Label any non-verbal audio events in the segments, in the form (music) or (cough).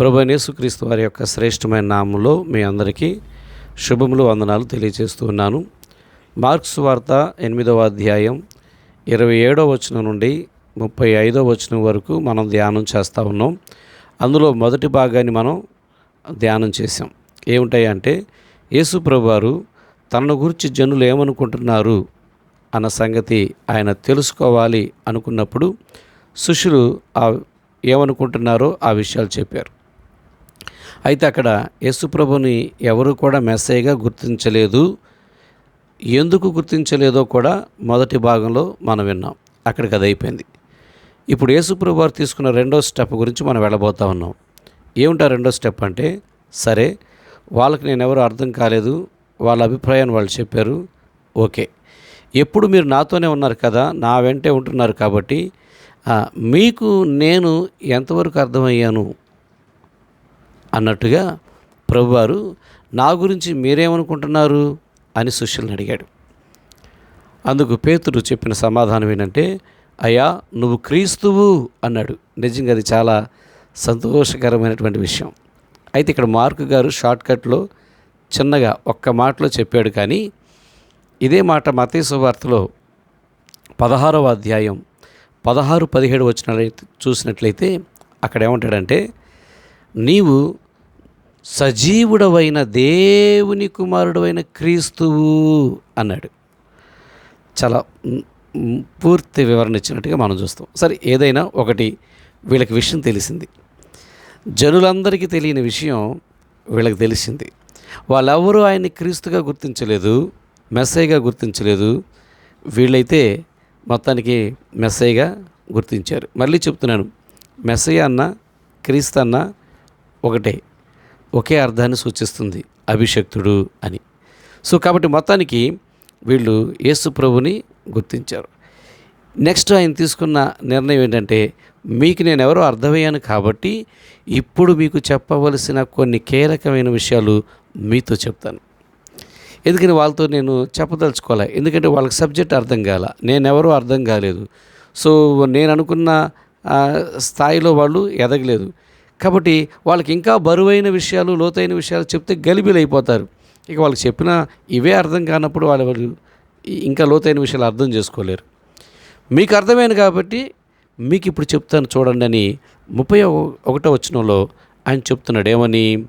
ప్రభు యేసుక్రీస్తు వారి యొక్క శ్రేష్టమైన నామంలో మీ అందరికీ శుభములు వందనాలు తెలియజేస్తూ ఉన్నాను. మార్క్స్ వార్త ఎనిమిదవ అధ్యాయం ఇరవై ఏడవ వచనం నుండి ముప్పై ఐదవ వచనం వరకు మనం ధ్యానం చేస్తూ ఉన్నాం. అందులో మొదటి భాగాన్ని మనం ధ్యానం చేసాం ఏమిటాయంటే యేసు ప్రభువారు తనను గురించి జనులు ఏమనుకుంటున్నారు అన్న సంగతి ఆయన తెలుసుకోవాలి అనుకున్నప్పుడు శిష్యులు ఆ ఏమనుకుంటున్నారో ఆ విషయాలు చెప్పారు. అయితే అక్కడ యేసుప్రభుని ఎవరు కూడా మెస్సేగా గుర్తించలేదు. ఎందుకు గుర్తించలేదో కూడా మొదటి భాగంలో మనం విన్నాం. అక్కడికి అది అయిపోయింది. ఇప్పుడు యేసుప్రభు వారు తీసుకున్న రెండో స్టెప్ గురించి మనం వెళ్ళబోతా ఉన్నాం. ఏమిటా రెండో స్టెప్ అంటే సరే వాళ్ళకి నేను ఎవరు అర్థం కాలేదు. వాళ్ళ అభిప్రాయాన్ని వాళ్ళు చెప్పారు. ఓకే. ఎప్పుడు మీరు నాతోనే ఉన్నారు కదా నా వెంటే ఉంటున్నారు కాబట్టి మీకు నేను ఎంతవరకు అర్థమయ్యాను? అన్నట్టుగా ప్రభువారు నా గురించి మీరేమనుకుంటున్నారు? అని శిష్యులను అడిగాడు. అందుకు పేతుడు చెప్పిన సమాధానం ఏంటంటే అయ్యా నువ్వు క్రీస్తువు అన్నాడు. నిజంగా అది చాలా సంతోషకరమైనటువంటి విషయం. అయితే ఇక్కడ మార్కు గారు షార్ట్కట్లో చిన్నగా ఒక్క మాటలో చెప్పాడు కానీ ఇదే మాట మతేసు వార్తలో పదహారవ అధ్యాయం పదహారు పదిహేడు వచ్చిన చూసినట్లయితే అక్కడ ఏమంటాడంటే నీవు సజీవుడవైన దేవుని కుమారుడవైన క్రీస్తువు అన్నాడు. చాలా పూర్తి వివరణ ఇచ్చినట్టుగా మనం చూస్తాం. సరే ఏదైనా ఒకటి వీళ్ళకి విషయం తెలిసింది. జనులందరికీ తెలియని విషయం వీళ్ళకి తెలిసింది. వాళ్ళెవరూ ఆయన్ని క్రీస్తుగా గుర్తించలేదు మెస్సైగా గుర్తించలేదు. వీళ్ళైతే మొత్తానికి మెస్సైగా గుర్తించారు. మళ్ళీ చెప్తున్నాను మెస్సయ్య అన్న క్రీస్తు అన్న ఒకటే. ఒకే అర్థాన్ని సూచిస్తుంది అభిషక్తుడు అని. సో కాబట్టి మొత్తానికి వీళ్ళు యేసు ప్రభుని గుర్తించారు. నెక్స్ట్ ఆయన తీసుకున్న నిర్ణయం ఏంటంటే మీకు నేను ఎవరో అర్థమయ్యాను కాబట్టి ఇప్పుడు మీకు చెప్పవలసిన కొన్ని కీలకమైన విషయాలు మీతో చెప్తాను. ఎందుకని వాళ్ళతో నేను చెప్పదలుచుకోవాలి ఎందుకంటే వాళ్ళకి సబ్జెక్ట్ అర్థం కాల. నేనెవరో అర్థం కాలేదు. సో నేను అనుకున్న స్థాయిలో వాళ్ళు ఎదగలేదు. కాబట్టి వాళ్ళకి ఇంకా బరువైన విషయాలు లోతైన విషయాలు చెప్తే గలిబిలైపోతారు. ఇక వాళ్ళకి చెప్పిన ఇవే అర్థం కానప్పుడు వాళ్ళు వాళ్ళు ఇంకా లోతైన విషయాలు అర్థం చేసుకోలేరు. మీకు అర్థమైంది కాబట్టి మీకు ఇప్పుడు చెప్తాను చూడండి అని ముప్పై ఒకటో వచనంలో ఆయన చెప్తున్నాడు. ఏమని?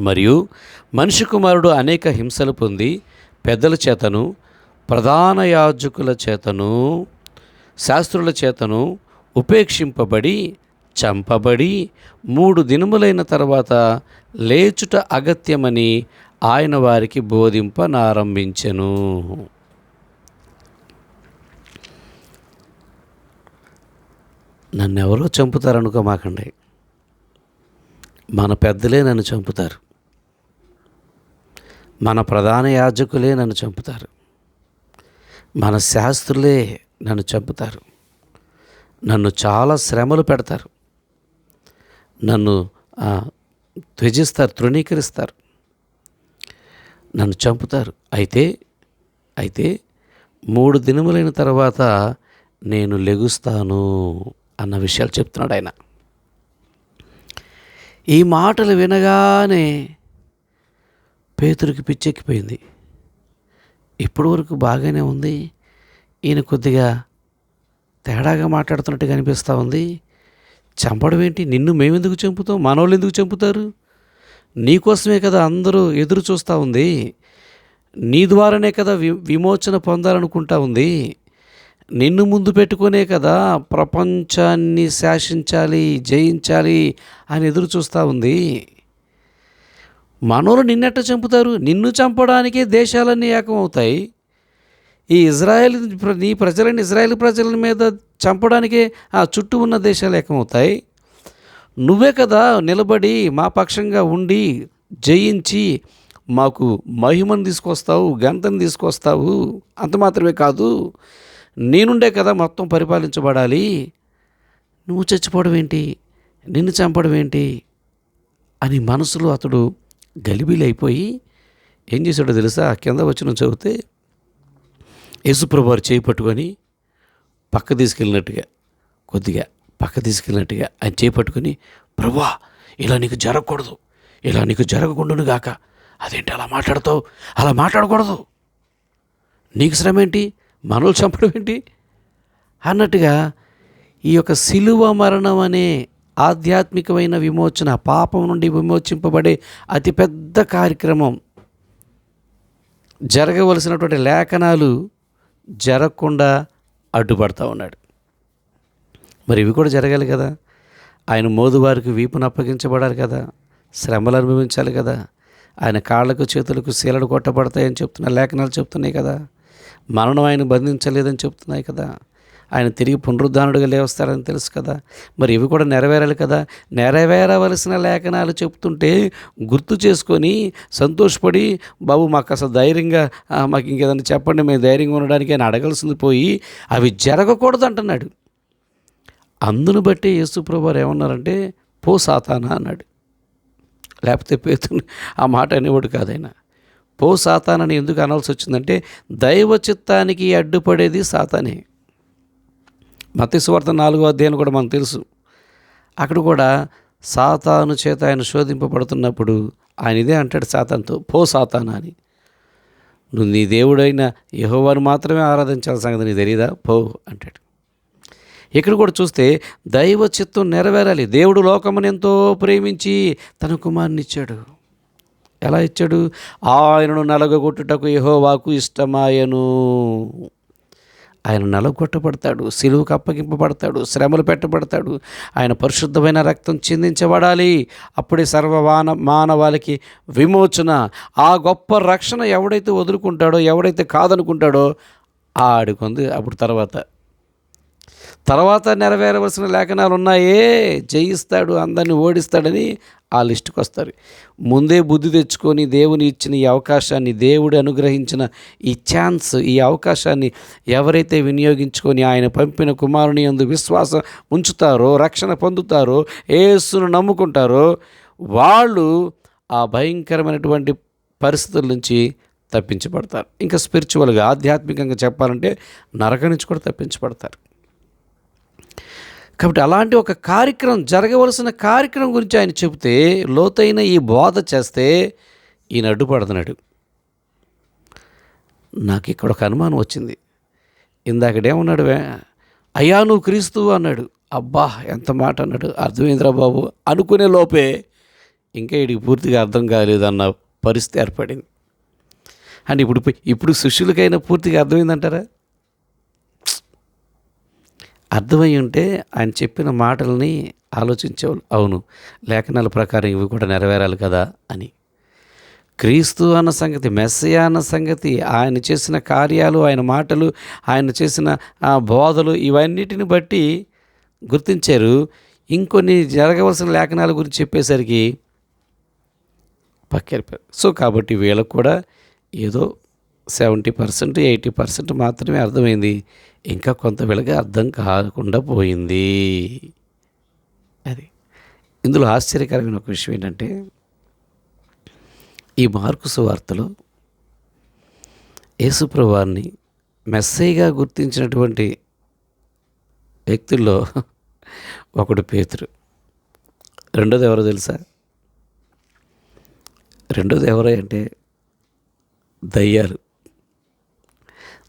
మరియు మనిషి కుమారుడు అనేక హింసలు పొంది పెద్దల చేతను ప్రధాన యాజకుల చేతను శాస్త్రుల చేతను ఉపేక్షింపబడి చంపబడి మూడు దినములైన తర్వాత లేచుట అగత్యమని ఆయన వారికి బోధింపనారంభించెను. నన్నెవరో చంపుతారనుకోమాకండి మన పెద్దలే నన్ను చంపుతారు. మన ప్రధాన యాజకులే నన్ను చంపుతారు. మన శాస్త్రులే నన్ను చంపుతారు. నన్ను చాలా శ్రమలు పెడతారు. నన్ను ఆ, త్యజిస్తారు తృణీకరిస్తారు. నన్ను చంపుతారు. అయితే అయితే మూడు దినములైన తర్వాత నేను లెగుస్తాను అన్న విషయాలు చెప్తున్నాడు ఆయన. ఈ మాటలు వినగానే పేతురికి పిచ్చెక్కిపోయింది. ఇప్పటి వరకు బాగానే ఉంది. ఈయన కొద్దిగా తేడాగా మాట్లాడుతున్నట్టుగా అనిపిస్తూ ఉంది. చంపడం ఏంటి? నిన్ను మేమెందుకు చంపుతాం? మనోళ్ళు ఎందుకు చంపుతారు? నీకోసమే కదా అందరూ ఎదురు చూస్తూ ఉంది. నీ ద్వారానే కదా వి విమోచన పొందాలనుకుంటా ఉంది. నిన్ను ముందు పెట్టుకునే కదా ప్రపంచాన్ని శాసించాలి జయించాలి అని ఎదురు చూస్తూ ఉంది. మనోళ్ళు నిన్నెట్ట చంపుతారు? నిన్ను చంపడానికే దేశాలన్నీ ఏకమవుతాయి. ఈ ఇజ్రాయెల్ ప్ర- నీ ప్రజలని ఇజ్రాయెల్ ప్రజల మీద చంపడానికే ఆ చుట్టూ ఉన్న దేశాలు ఏకమవుతాయి. నువ్వే కదా నిలబడి మా పక్షంగా ఉండి జయించి మాకు మహిమను తీసుకొస్తావు ఘనతను తీసుకొస్తావు. అంత మాత్రమే కాదు నేనుండే కదా మొత్తం పరిపాలించబడాలి. నువ్వు చచ్చిపోవడం ఏంటి? నిన్ను చంపడం ఏంటి? అని మనసులో అతడు గలిబిలైపోయి ఏం చేశాడో తెలుసా? కింద వచ్చిన చదివితే యేసుప్రభు వారు చేయి పట్టుకొని పక్క తీసుకెళ్ళినట్టుగా కొద్దిగా పక్క తీసుకెళ్ళినట్టుగా ఆయన చేపట్టుకుని ప్రభా ఇలా నీకు జరగకూడదు. ఇలా నీకు జరగకుండాను గాక. అదేంటి అలా మాట్లాడతావు? అలా మాట్లాడకూడదు. నీకు శ్రమ ఏంటి మనలు చంపడం ఏంటి? అన్నట్టుగా ఈ యొక్క సిలువ మరణం అనే ఆధ్యాత్మికమైన విమోచన పాపం నుండి విమోచింపబడే అతిపెద్ద కార్యక్రమం. జరగవలసినటువంటి లేఖనాలు జరగకుండా అడ్డుపడతా ఉన్నాడు. మరి ఇవి కూడా జరగాలి కదా. ఆయన మోదువారికి వీపును అప్పగించబడాలి కదా. శ్రమలు అనుభవించాలి కదా. ఆయన కాళ్ళకు చేతులకు శీలలు కొట్టబడతాయని చెప్తున్న లేఖనాలు చెప్తున్నాయి కదా. మరణం ఆయన బంధించలేదని చెప్తున్నాయి కదా. ఆయన తిరిగి పునరుద్ధానుడిగా లేవస్తారని తెలుసు కదా. మరి ఇవి కూడా నెరవేరాలి కదా. నెరవేరవలసిన లేఖనాలు చెప్తుంటే గుర్తు చేసుకొని సంతోషపడి బాబు మాకు అసలు ధైర్యంగా మాకు ఇంకేదైనా చెప్పండి మేము ధైర్యంగా ఉండడానికి ఆయన అడగాల్సింది పోయి అవి జరగకూడదు అంటున్నాడు. అందును బట్టి యేసుప్రభు ఏమన్నారంటే పో సాతానా అన్నాడు. లేకపోతే పేతుని ఆ మాట అనేవాడు కాదైనా. పో సాతానని ఎందుకు అనాల్సి వచ్చిందంటే దైవ చిత్తానికి అడ్డుపడేది సాతానే. మతేశ్వార్త నాలుగో అధ్యాయం కూడా మనకు తెలుసు. అక్కడ కూడా సాతాను చేత ఆయన శోధింపబడుతున్నప్పుడు ఆయన ఇదే అంటాడు సాతాన్తో పో సాతానా అని. నువ్వు నీ దేవుడైన యహోవాను మాత్రమే ఆరాధించాల్సిన సంగతి నీకు తెలియదా పో అంటాడు. ఇక్కడ కూడా చూస్తే దైవ చిత్తం నెరవేరాలి. దేవుడు లోకమును ఎంతో ప్రేమించి తన కుమారుని ఇచ్చాడు. ఎలా ఇచ్చాడు? ఆయనను నలగొట్టుటకు యహోవాకు ఇష్టమాయను. ఆయన నలగొట్టబడతాడు సిలువుకు అప్పగింపబడతాడు శ్రమలు పెట్టబడతాడు. ఆయన పరిశుద్ధమైన రక్తం చిందించబడాలి. అప్పుడే సర్వవాన మానవాళికి విమోచన. ఆ గొప్ప రక్షణ ఎవడైతే వదులుకుంటాడో ఎవడైతే కాదనుకుంటాడో ఆడికొంది అప్పుడు తర్వాత తర్వాత నెరవేరవలసిన లేఖనాలు ఉన్నాయే జయిస్తాడు అందరిని ఓడిస్తాడని ఆ లిస్టుకు వస్తారు ముందే బుద్ధి తెచ్చుకొని దేవుని ఇచ్చిన ఈ అవకాశాన్ని దేవుడు అనుగ్రహించిన ఈ ఛాన్స్ ఈ అవకాశాన్ని ఎవరైతే వినియోగించుకొని ఆయన పంపిన కుమారుని యందు విశ్వాసం ఉంచుతారో రక్షణ పొందుతారో ఏసును నమ్ముకుంటారో వాళ్ళు ఆ భయంకరమైనటువంటి పరిస్థితుల నుంచి తప్పించబడతారు. ఇంకా స్పిరిచువల్గా ఆధ్యాత్మికంగా చెప్పాలంటే నరక నుంచి కూడా తప్పించబడతారు. కాబట్టి అలాంటి ఒక కార్యక్రమం జరగవలసిన కార్యక్రమం గురించి ఆయన చెబితే లోతైన ఈ బోధ చేస్తే ఈయన అడ్డుపడుతున్నాడు. నాకు ఇక్కడ ఒక అనుమానం వచ్చింది. ఇందాకడేమన్నాడు అయ్యా నువ్వు క్రీస్తు అన్నాడు. అబ్బా ఎంత మాట అన్నాడు. అర్థమైందిరా బాబు అనుకునే లోపే ఇంకా వీడికి పూర్తిగా అర్థం కాలేదన్న పరిస్థితి ఏర్పడింది. అండ్ ఇప్పుడు ఇప్పుడు శిష్యులకైనా పూర్తిగా అర్థమైందంటారా? అర్థమై ఉంటే ఆయన చెప్పిన మాటల్ని ఆలోచించేవాళ్ళు. అవును లేఖనాల ప్రకారం ఇవి కూడా నెరవేరాలి కదా అని. క్రీస్తు అన్న సంగతి మెస్సయ అన్న సంగతి ఆయన చేసిన కార్యాలు ఆయన మాటలు ఆయన చేసిన బోధలు ఇవన్నిటిని బట్టి గుర్తించారు. ఇంకొన్ని జరగవలసిన లేఖనాల గురించి చెప్పేసరికి పక్కెళ్ళిపోయారు. సో కాబట్టి వీళ్ళకు కూడా ఏదో సెవెంటీ పర్సెంట్ ఎయిటీ పర్సెంట్ మాత్రమే అర్థమైంది. ఇంకా కొంత వెలగ అర్థం కాకుండా పోయింది. అది. ఇందులో ఆశ్చర్యకరమైన ఒక విషయం ఏంటంటే ఈ మార్కు సువార్తలో యేసుప్రభువారిని మెస్సైగా గుర్తించినటువంటి వ్యక్తుల్లో ఒకడు పేతురు. రెండోది ఎవరో తెలుసా? రెండోది ఎవరో అంటే దయ్యాలు.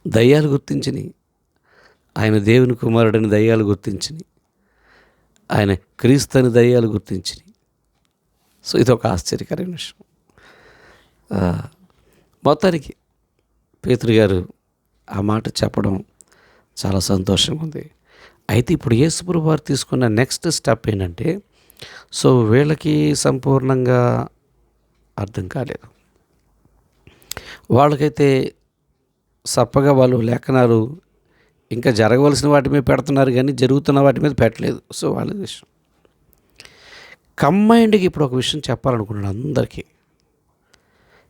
దయ్యాలు గుర్తించిని. ఆయన దేవుని కుమారుడని దయ్యాలు గుర్తించిని. ఆయన క్రీస్తుని దయ్యాలు గుర్తించినాయి సో ఇది ఒక ఆశ్చర్యకరమైన విషయం. మొత్తానికి పేతురు గారు ఆ మాట చెప్పడం చాలా సంతోషంగా ఉంది. అయితే ఇప్పుడు యేసుప్రభు వారు తీసుకున్న నెక్స్ట్ స్టెప్ ఏంటంటే సో వీళ్ళకి సంపూర్ణంగా అర్థం కాలేదు. వాళ్ళకైతే సప్పగా వాళ్ళు లేఖనాలు ఇంకా జరగవలసిన వాటి మీద పెడుతున్నారు కానీ జరుగుతున్న వాటి మీద పెట్టలేదు. సో వాళ్ళ విషయం. కంబైండ్కి ఇప్పుడు ఒక విషయం చెప్పాలనుకున్నాను అందరికీ.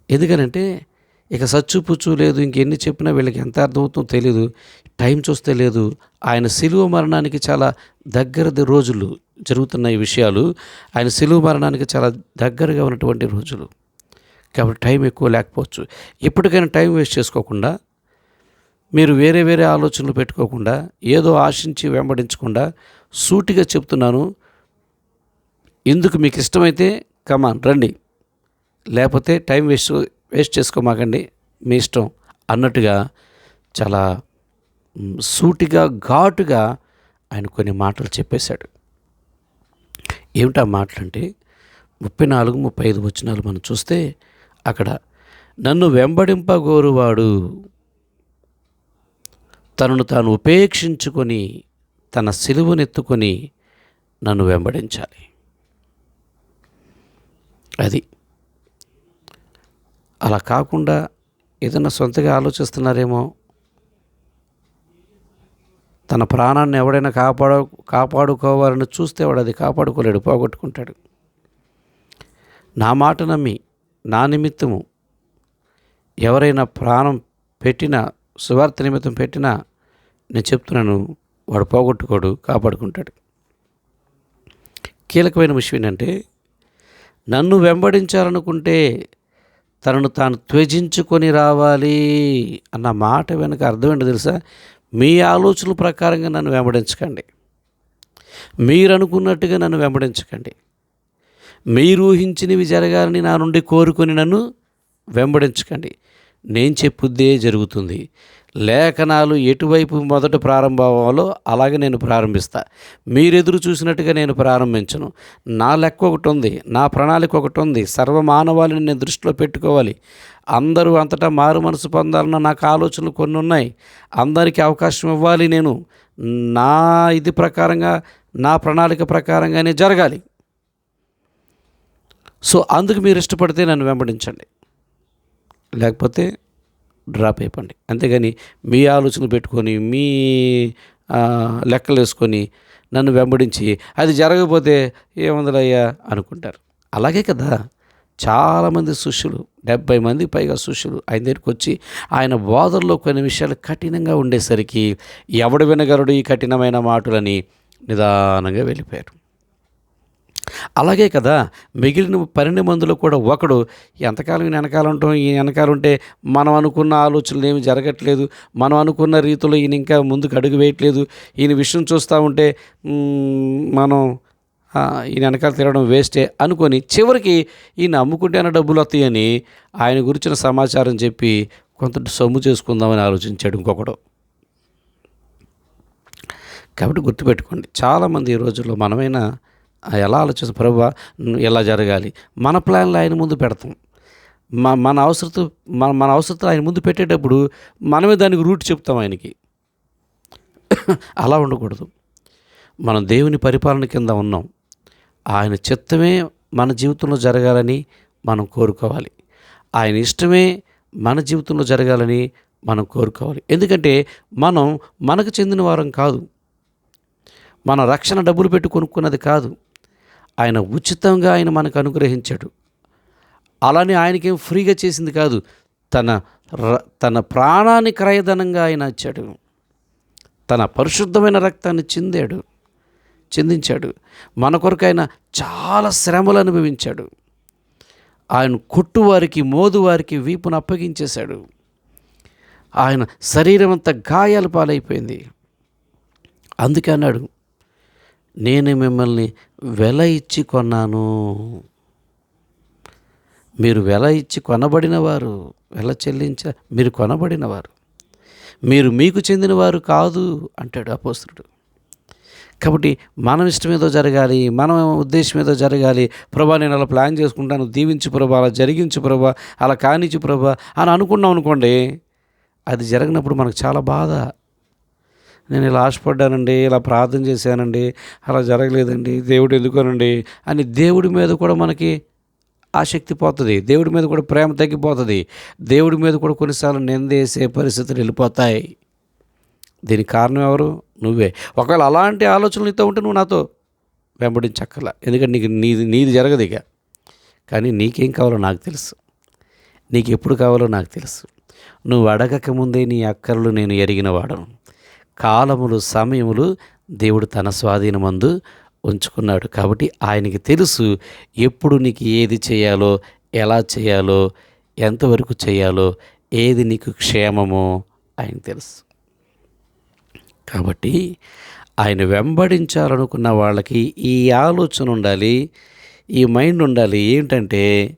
ఎందుకనంటే ఇక సచ్చు పుచ్చు లేదు ఇంకెన్ని చెప్పినా వీళ్ళకి ఎంత అర్థమవుతుందో తెలియదు టైం చూస్తే లేదు. ఆయన సిలువ మరణానికి చాలా దగ్గర రోజులు జరుగుతున్న ఈ విషయాలు ఆయన సిలువ మరణానికి చాలా దగ్గరగా ఉన్నటువంటి రోజులు. కాబట్టి టైం ఎక్కువ లేకపోవచ్చు. ఎప్పటికైనా టైం వేస్ట్ చేసుకోకుండా మీరు వేరే వేరే ఆలోచనలు పెట్టుకోకుండా ఏదో ఆశించి వెంబడించకుండా సూటిగా చెప్తున్నాను. ఇందుకు మీకు ఇష్టమైతే కమాన్ రండి. లేకపోతే టైం వేస్ట్ వేస్ట్ చేసుకోమాకండి. మీ ఇష్టం అన్నట్టుగా చాలా సూటిగా ఘాటుగా ఆయన కొన్ని మాటలు చెప్పేశాడు. ఏమిటా మాటలంటే ముప్పై నాలుగు ముప్పై ఐదు వచ్చినాలు మనం చూస్తే అక్కడ నన్ను వెంబడింపగోరువాడు తనను తాను ఉపేక్షించుకొని తన సిలువనెత్తుకొని నన్ను వెంబడించాలి. అది. అలా కాకుండా ఏదైనా సొంతగా ఆలోచిస్తున్నారేమో? తన ప్రాణాన్ని ఎవడైనా కాపాడు కాపాడుకోవాలని చూస్తే వాడు అది కాపాడుకోలేడు పోగొట్టుకుంటాడు. నా మాట నమ్మి నా నిమిత్తము ఎవరైనా ప్రాణం పెట్టినా సువార్త నిమిత్తం పెట్టినా నేను చెప్తున్నాను వాడు పోగొట్టుకోడు కాపాడుకుంటాడు. కీలకమైన విషయం ఏంటంటే నన్ను వెంబడించాలనుకుంటే తనను తాను త్వజించుకొని రావాలి అన్న మాట వెనక అర్థం తెలుసా? మీ ఆలోచనల ప్రకారంగా నన్ను వెంబడించకండి. మీరు అనుకున్నట్టుగా నన్ను వెంబడించకండి. మీరు ఊహించినవి జరగాలని నా నుండి కోరుకొని నన్ను వెంబడించకండి. నేను చెప్పుద్దే జరుగుతుంది. లేఖనాలు ఎటువైపు మొదట ప్రారంభమో అలాగే నేను ప్రారంభిస్తా. మీరు ఎదురు చూసినట్టుగా నేను ప్రారంభించను. నా లెక్క ఒకటి ఉంది నా ప్రణాళిక ఒకటి ఉంది. సర్వమానవాళిని నేను దృష్టిలో పెట్టుకోవాలి. అందరూ అంతటా మారు మనసు పొందాలన్న నాకు ఆలోచనలు కొన్ని ఉన్నాయి. అందరికీ అవకాశం ఇవ్వాలి నేను. నా ఇది ప్రకారంగా నా ప్రణాళిక ప్రకారంగానే జరగాలి. సో అందుకు మీరు ఇష్టపడితే నన్ను వెంబడించండి. లేకపోతే డ్రాప్ అయిపోండి. అంతేగాని మీ ఆలోచనలు పెట్టుకొని మీ లెక్కలు వేసుకొని నన్ను వెంబడించి అది జరగకపోతే ఏముందలయ్యా అనుకుంటారు. అలాగే కదా చాలామంది శిష్యులు డెబ్బై మంది పైగా శిష్యులు ఆయన దగ్గరికి వచ్చి ఆయన బోధనలో కొన్ని విషయాలు కఠినంగా ఉండేసరికి ఎవడు వినగలడు ఈ కఠినమైన మాటలని నిదానంగా వెళ్ళిపోయారు. అలాగే కదా మిగిలిన పన్నెండు మందిలో కూడా ఒకడు. ఎంతకాలం ఈయన వెనకాల ఉంటాం ఈ వెనకాల ఉంటే మనం అనుకున్న ఆలోచనలు ఏమి జరగట్లేదు. మనం అనుకున్న రీతిలో ఈయన ఇంకా ముందుకు అడుగు వేయట్లేదు. ఈయన విషయం చూస్తూ ఉంటే మనం ఈయన వెనకాల తిరగడం వేస్టే అనుకొని చివరికి ఈయన అమ్ముకుంటేనే డబ్బులు వస్తాయని ఆయన గురించిన సమాచారం చెప్పి కొంత సొమ్ము చేసుకుందామని ఆలోచించాడు ఇంకొకడు. కాబట్టి గుర్తుపెట్టుకోండి చాలామంది ఈ రోజుల్లో మనమైనా ఎలా ఆలోచిస్తాం ప్రభు ఎలా జరగాలి? మన ప్లాన్లు ఆయన ముందు పెడతాం. మన మన అవసరత మన మన అవసరతలు ఆయన ముందు పెట్టేటప్పుడు మనమే దానికి రూట్ చెప్తాం ఆయనకి. (coughs) అలా ఉండకూడదు. మనం దేవుని పరిపాలన కింద ఉన్నాం. ఆయన చిత్తమే మన జీవితంలో జరగాలని మనం కోరుకోవాలి. ఆయన ఇష్టమే మన జీవితంలో జరగాలని మనం కోరుకోవాలి. ఎందుకంటే మనం మనకు చెందిన వారం కాదు. మన రక్షణ డబ్బులు పెట్టి కొనుక్కున్నది కాదు. ఆయన ఉచితంగా ఆయన మనకు అనుగ్రహించాడు. అలానే ఆయనకేం ఫ్రీగా చేసింది కాదు. తన ర- తన ప్రాణాన్ని క్రయధనంగా ఆయన ఇచ్చాడు. తన పరిశుద్ధమైన రక్తాన్ని చిందాడు చిందించాడు. మన కొరకు ఆయన చాలా శ్రమలు అనుభవించాడు. ఆయన కొట్టువారికి మోదువారికి వీపును అప్పగించేశాడు. ఆయన శరీరం అంతా గాయాలు పాలైపోయింది. అందుకే అన్నాడు నేను మిమ్మల్ని వెల ఇచ్చి కొన్నాను. మీరు వెల ఇచ్చి కొనబడినవారు వెల చెల్లించ మీరు కొనబడినవారు. మీరు మీకు చెందినవారు కాదు అంటాడు అపోస్తుడు. కాబట్టి మనం ఇష్టం ఏదో జరగాలి మనం ఉద్దేశం ఏదో జరగాలి ప్రభా నేను అలా ప్లాన్ చేసుకుంటాను దీవించు ప్రభా అలా జరిగించు ప్రభా అలా కానిచ్చు ప్రభా అని అనుకున్నాం అనుకోండి అది జరిగినప్పుడు మనకు చాలా బాధ. నేను ఇలా ఆశపడ్డానండి ఇలా ప్రార్థన చేశానండి అలా జరగలేదండి దేవుడు ఎందుకోనండి అని దేవుడి మీద కూడా మనకి ఆసక్తి పోతుంది దేవుడి మీద కూడా ప్రేమ తగ్గిపోతుంది దేవుడి మీద కూడా కొన్నిసార్లు నిందేసే పరిస్థితులు వెళ్ళిపోతాయి. దీనికి కారణం ఎవరు? నువ్వే. ఒకవేళ అలాంటి ఆలోచనలు నీతో ఉంటే నువ్వు నాతో వెంబడించక్కల ఎందుకంటే నీకు నీది నీది జరగదు ఇక. కానీ నీకేం కావాలో నాకు తెలుసు. నీకు ఎప్పుడు కావాలో నాకు తెలుసు. నువ్వు అడగక ముందే నీ అక్కర్లు నేను ఎరిగిన వాడను. కాలములు సమయములు దేవుడు తన స్వాధీనమందు ఉంచుకున్నాడు. కాబట్టి ఆయనకి తెలుసు ఎప్పుడు నీకు ఏది చేయాలో ఎలా చేయాలో ఎంతవరకు చేయాలో ఏది నీకు క్షేమమో ఆయన తెలుసు. కాబట్టి ఆయన వెంబడించాలనుకున్న వాళ్ళకి ఈ ఆలోచన ఉండాలి ఈ మైండ్ ఉండాలి. ఏంటంటే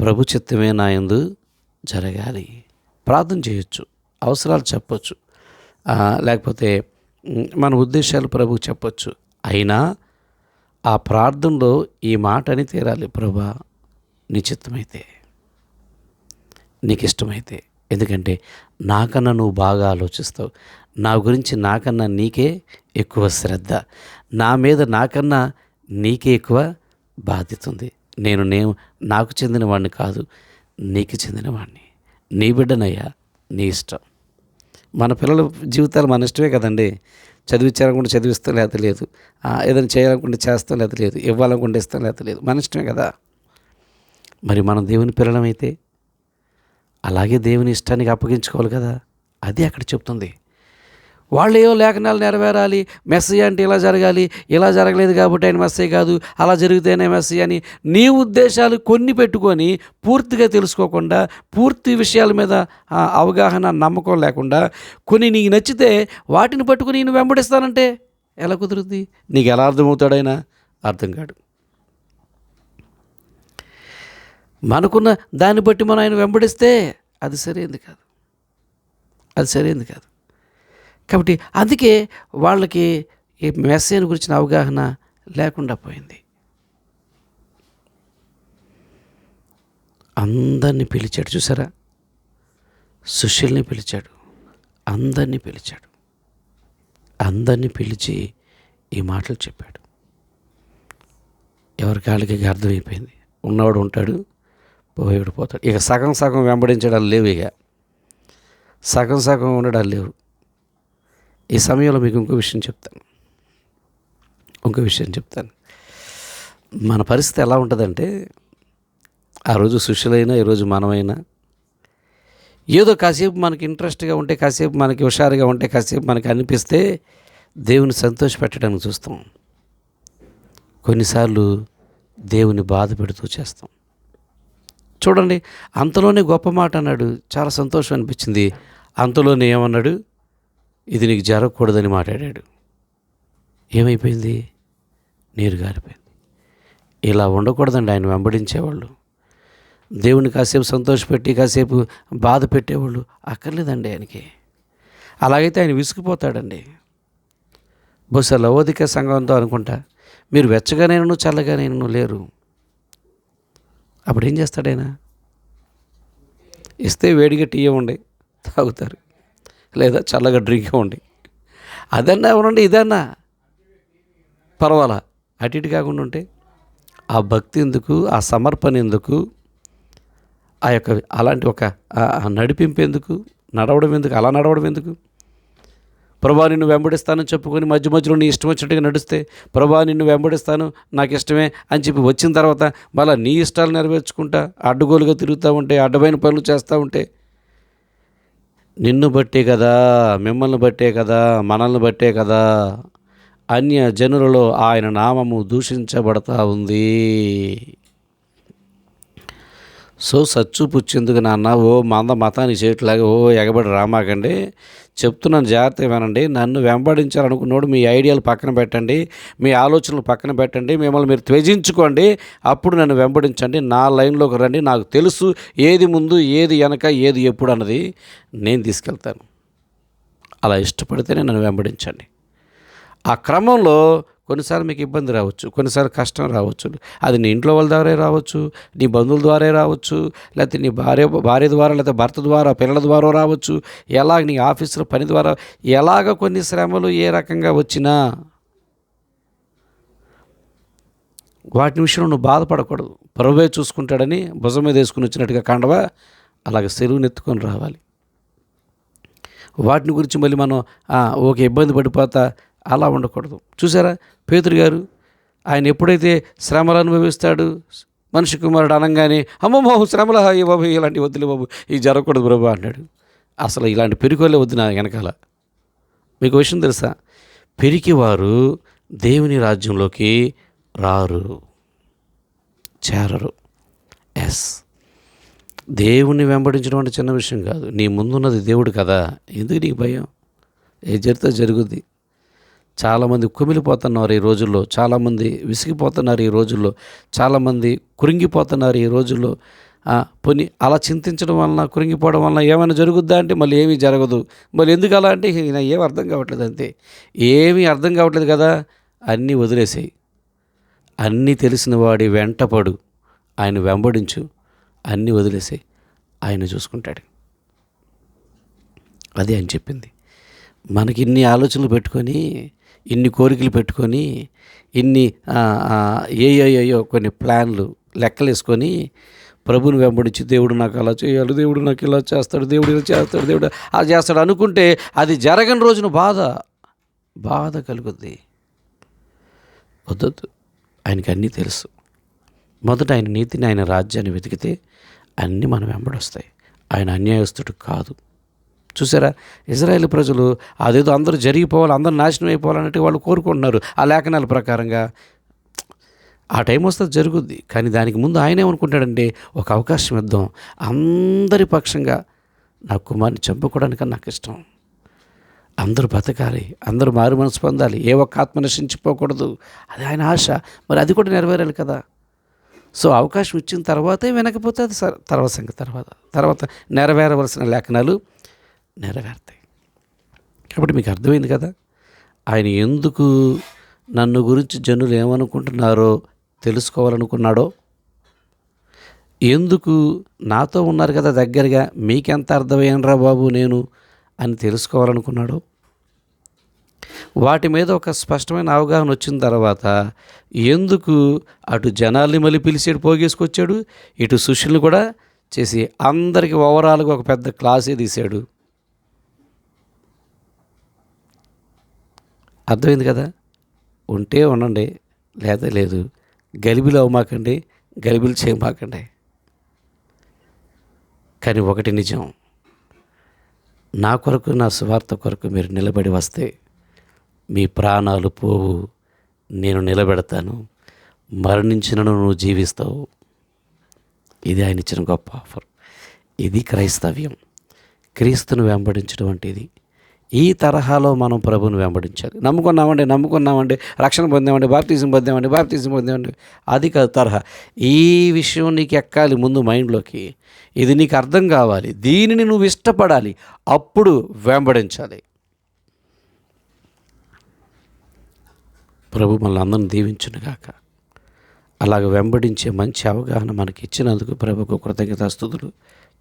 ప్రభు చిత్తమే జరగాలి. ప్రార్థన చేయొచ్చు అవసరాలు చెప్పొచ్చు. లేకపోతే మన ఉద్దేశాలు ప్రభు చెప్పొచ్చు. అయినా ఆ ప్రార్థనలో ఈ మాట అని తీరాలి ప్రభా నీ చిత్తమైతే నీకు ఇష్టమైతే ఎందుకంటే నాకన్నా నువ్వు బాగా ఆలోచిస్తావు. నా గురించి నాకన్నా నీకే ఎక్కువ శ్రద్ధ. నా మీద నాకన్నా నీకే ఎక్కువ బాధ్యత ఉంది. నేను నేను నాకు చెందిన వాడిని కాదు నీకు చెందిన వాడిని నీ బిడ్డనయ్యా నీ ఇష్టం. మన పిల్లల జీవితాలు మన ఇష్టమే కదండి. చదివించాలనుకుంటే చదివిస్తాం లేదా. లేదు ఏదైనా చేయాలనుకుంటే చేస్తాం లేదా లేదు. ఇవ్వాలనుకుంటే ఇస్తాం లేదా లేదు. మన ఇష్టమే కదా. మరి మనం దేవుని పిల్లలమైతే అలాగే దేవుని ఇష్టానికి అప్పగించుకోవాలి కదా. అది అక్కడ చెప్తుంది. వాళ్ళు ఏవో లేఖనాలు నెరవేరాలి. మెస్సీ అంటే ఇలా జరగాలి ఇలా జరగలేదు కాబట్టి ఆయన మెస్సీ కాదు అలా జరిగితేనే మెస్సీ అని నీ ఉద్దేశాలు కొన్ని పెట్టుకొని పూర్తిగా తెలుసుకోకుండా పూర్తి విషయాల మీద అవగాహన నమ్మకం లేకుండా కొన్ని నీకు నచ్చితే వాటిని పట్టుకుని నేను వెంబడిస్తానంటే ఎలా కుదురుద్ది? నీకు ఎలా అర్థమవుతాడైనా అర్థం కాడు. మనకున్న దాన్ని బట్టి మనం ఆయన వెంబడిస్తే అది సరైనది కాదు. అది సరైనది కాదు. కాబట్టి అందుకే వాళ్ళకి ఈ మెసేజ్ గురించిన అవగాహన లేకుండా పోయింది. అందరినీ పిలిచాడు చూసారా? సుశీల్ని పిలిచాడు. అందరినీ పిలిచాడు. అందరినీ పిలిచి ఈ మాటలు చెప్పాడు. ఎవరి కాళ్ళకి అర్థమైపోయింది ఉన్నవాడు ఉంటాడు పోయేవాడు పోతాడు. ఇక సగం సగం వెంబడించడాలు లేవు ఇక. సగం సగం ఉండడాలు లేవు. ఈ సమయంలో మీకు ఇంకో విషయం చెప్తాను. ఇంకో విషయం చెప్తాను. మన పరిస్థితి ఎలా ఉంటుందంటే ఆ రోజు సుశీలైనా ఈరోజు మనమైనా ఏదో కాసేపు మనకి ఇంట్రెస్ట్గా ఉంటే కాసేపు మనకి హుషారుగా ఉంటే కాసేపు మనకి అనిపిస్తే దేవుని సంతోషపెట్టడానికి చూస్తాం. కొన్నిసార్లు దేవుని బాధ పెడుతూ చేస్తాం. చూడండి అంతలోనే గొప్ప మాట అన్నాడు. చాలా సంతోషం అనిపించింది. అంతలోనే ఏమన్నాడు? ఇది నీకు జరగకూడదని మాట్లాడాడు. ఏమైపోయింది? నీరు గారిపోయింది. ఇలా ఉండకూడదండి ఆయన వెంబడించేవాళ్ళు. దేవుని కాసేపు సంతోషపెట్టి కాసేపు బాధ పెట్టేవాళ్ళు అక్కర్లేదండి ఆయనకి. అలాగైతే ఆయన విసిగిపోతాడండి. బహుశా లవోదిక సంఘంతో అనుకుంటా మీరు వెచ్చగానైనను చల్లగానైనను లేరు. అప్పుడు ఏం చేస్తాడైనా ఇస్తే వేడిగా టీ ఉండే తాగుతారు. లేదా చల్లగా డ్రింక్ ఇవ్వండి. అదన్నా ఇవ్వండి ఇదన్నా. పర్వాలా? అటు ఇటు కాకుండా ఉంటే ఆ భక్తి ఎందుకు? ఆ సమర్పణ ఎందుకు? ఆ యొక్క అలాంటి ఒక నడిపింపు ఎందుకు? నడవడం ఎందుకు? అలా నడవడం ఎందుకు? ప్రభా నిన్ను వెంబడిస్తానని చెప్పుకొని మధ్య మధ్యలో నీ ఇష్టం వచ్చినట్టుగా నడిస్తే ప్రభా నిన్ను వెంబడిస్తాను నాకు ఇష్టమే అని చెప్పి వచ్చిన తర్వాత మళ్ళీ నీ ఇష్టాలు నెరవేర్చుకుంటా అడ్డగోలుగా తిరుగుతూ ఉంటే అడ్డమైన పనులు చేస్తూ ఉంటే నిన్ను బట్టే కదా మిమ్మల్ని బట్టే కదా మనల్ని బట్టే కదా. అన్య జనులలో ఆయన నామము దూషించబడతా ఉంది. సో సచ్చు పుచ్చేందుకు నాన్న ఓ మంద మతానికి చేయట్లాగా ఓ ఎగబడి రామాకండి చెప్తున్నాను జాగ్రత్తగా వినండి. నన్ను వెంబడించాలనుకున్నోడు మీ ఐడియాలు పక్కన పెట్టండి మీ ఆలోచనలు పక్కన పెట్టండి మిమ్మల్ని మీరు త్యజించుకోండి. అప్పుడు నన్ను వెంబడించండి. నా లైన్లోకి రండి. నాకు తెలుసు ఏది ముందు ఏది వెనక ఏది ఎప్పుడు అన్నది నేను తీసుకెళ్తాను. అలా ఇష్టపడితేనే నన్ను వెంబడించండి. ఆ క్రమంలో కొన్నిసార్లు మీకు ఇబ్బంది రావచ్చు కొన్నిసార్లు కష్టం రావచ్చు. అది నీ ఇంట్లో వాళ్ళ ద్వారా రావచ్చు నీ బంధువుల ద్వారా రావచ్చు లేకపోతే నీ భార్య భార్య ద్వారా లేకపోతే భర్త ద్వారా పిల్లల ద్వారా రావచ్చు. ఎలాగ నీ ఆఫీసులో పని ద్వారా ఎలాగ కొన్ని శ్రమలు ఏ రకంగా వచ్చినా వాటి విషయంలో నువ్వు బాధపడకూడదు. ప్రభువే చూసుకుంటాడని భుజం మీద వేసుకుని వచ్చినట్టుగా కండవా? అలాగే సెలువుని ఎత్తుకొని రావాలి. వాటిని గురించి మళ్ళీ మనం ఒక ఓకే ఇబ్బంది పడిపోతా అలా ఉండకూడదు. చూసారా? పేతురు గారు ఆయన ఎప్పుడైతే శ్రమలు అనుభవిస్తాడు మనిషి కుమారుడు అనగానే బాబు శ్రమల అయ్యో బాబు ఇలాంటి వద్దులే బాబు ఇది జరగకూడదు ప్రభు అన్నాడు అసలు ఇలాంటి పెరుకోలే వద్దు నా వెనకాల. మీకు విషయం తెలుసా? పెరికివారు దేవుని రాజ్యంలోకి రారు. చేరరు. ఎస్. దేవుణ్ణి వెంబడించడం అంటే చిన్న విషయం కాదు. నీ ముందున్నది దేవుడు కదా. ఎందుకు నీకు భయం? ఏ జరిగితే జరుగుద్ది. చాలామంది కుమిలిపోతున్నారు ఈ రోజుల్లో చాలామంది విసిగిపోతున్నారు ఈ రోజుల్లో చాలామంది కురింగిపోతున్నారు ఈ రోజుల్లో. ఆ, పోనీ అలా చింతించడం వలన కురింగిపోవడం వలన ఏమైనా జరుగుద్దా అంటే మళ్ళీ ఏమీ జరగదు. మళ్ళీ ఎందుకు అలా అంటే ఏం అర్థం కావట్లేదు అంతే. ఏమీ అర్థం కావట్లేదు కదా అన్నీ వదిలేసాయి. అన్నీ తెలిసిన వాడి వెంటపడు. ఆయన వెంబడించు. అన్నీ వదిలేసాయి. ఆయన చూసుకుంటాడు. అది ఆయన చెప్పింది. మనకి ఇన్ని ఆలోచనలు పెట్టుకొని ఇన్ని కోరికలు పెట్టుకొని ఇన్ని ఏయోయో కొన్ని ప్లాన్లు లెక్కలేసుకొని ప్రభుని వెంబడించి దేవుడు నాకు అలా చేయాలి దేవుడు నాకు ఇలా చేస్తాడు దేవుడు ఇలా చేస్తాడు దేవుడు అలా చేస్తాడు అనుకుంటే అది జరగని రోజున బాధ బాధ కలుగుద్ది. వద్దొద్దు. ఆయనకి అన్నీ తెలుసు. మొదట ఆయన నీతిని ఆయన రాజ్యాన్ని వెతికితే అన్నీ మనం వెంబడొస్తాయి. ఆయన అన్యాయస్తుడు కాదు. చూసారా? ఇజ్రాయేల్ ప్రజలు అదేదో అందరూ జరిగిపోవాలి అందరూ నాశనం అయిపోవాలన్నట్టు వాళ్ళు కోరుకుంటున్నారు ఆ లేఖనాల ప్రకారంగా. ఆ టైం వస్తే జరుగుద్ది. కానీ దానికి ముందు ఆయన ఏమనుకుంటాడంటే ఒక అవకాశం ఇద్దాం. అందరి పక్షంగా నా కుమార్ని చంపుకోవడానికి నాకు ఇష్టం. అందరూ బతకాలి అందరూ మారు మనసు పొందాలి. ఏ ఒక్క ఆత్మ నశించిపోకూడదు. అది ఆయన ఆశ. మరి అది కూడా నెరవేరాలి కదా. సో అవకాశం ఇచ్చిన తర్వాతే వినకపోతే అది స- తర్వాత సంగతి తర్వాత తర్వాత నెరవేరవలసిన లేఖనాలు. నెరవేరుతాయి. కాబట్టి మీకు అర్థమైంది కదా? ఆయన ఎందుకు నన్ను గురించి జనులు ఏమనుకుంటున్నారో తెలుసుకోవాలనుకున్నాడో? ఎందుకు నాతో ఉన్నారు కదా దగ్గరగా? మీకెంత అర్థమయ్యానరా బాబు నేను అని తెలుసుకోవాలనుకున్నాడు? వాటి మీద ఒక స్పష్టమైన అవగాహన వచ్చిన తర్వాత ఎందుకు అటు జనాల్ని మళ్ళీ పిలిచి పోగేసుకొచ్చాడు? ఇటు సుశీల్ని కూడా చేసి అందరికి ఓవరాల్గా ఒక పెద్ద క్లాసే తీశాడు. అర్థమైంది కదా? ఉంటే ఉండండి లేదా లేదు. గలిబిలు అవమాకండి గలిబిలు చేయమాకండి. కానీ ఒకటి నిజం. నా కొరకు నా స్వార్థ కొరకు మీరు నిలబడి వస్తే మీ ప్రాణాలు పోవు. నేను నిలబెడతాను. మరణించినను నువ్వు జీవిస్తావు. ఇది ఆయన ఇచ్చిన గొప్ప ఆఫర్. ఇది క్రైస్తవ్యం. క్రీస్తును వెంబడించడం అంటే ఇది ఈ తరహాలో మనం ప్రభుని వెంబడించాలి. నమ్ముకున్నామండి నమ్ముకున్నామండి రక్షణ పొందామండి బాప్తీసం పొందామండి బాప్తీసం పొందామండి. అది కాదు తరహా. ఈ విషయం నీకు ఎక్కాలి ముందు మైండ్లోకి. ఇది నీకు అర్థం కావాలి. దీనిని నువ్వు ఇష్టపడాలి. అప్పుడు వెంబడించాలి. ప్రభు మనల్ని అందరిని దీవించునుగాక అలాగ వెంబడించే మంచి అవగాహన మనకి ఇచ్చినందుకు ప్రభుకు కృతజ్ఞతాస్తుతులు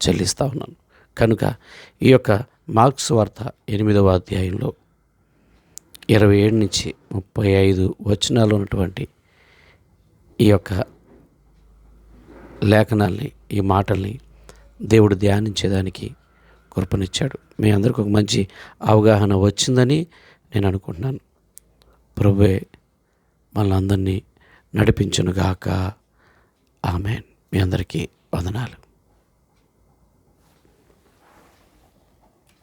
చెల్లిస్తా ఉన్నాను. కనుక ఈ యొక్క మార్క్స్ వార్త ఎనిమిదవ అధ్యాయంలో ఇరవై ఏడు నుంచి ముప్పై ఐదు వచనాలు ఉన్నటువంటి ఈ యొక్క లేఖనాల్ని ఈ మాటల్ని దేవుడు ధ్యానించేదానికి కృపనిచ్చాడు. మీ అందరికి ఒక మంచి అవగాహన వచ్చిందని నేను అనుకుంటున్నాను. ప్రభువే మనల్ని అందరినీ నడిపించునుగాక. ఆమె మీ అందరికీ వందనాలు.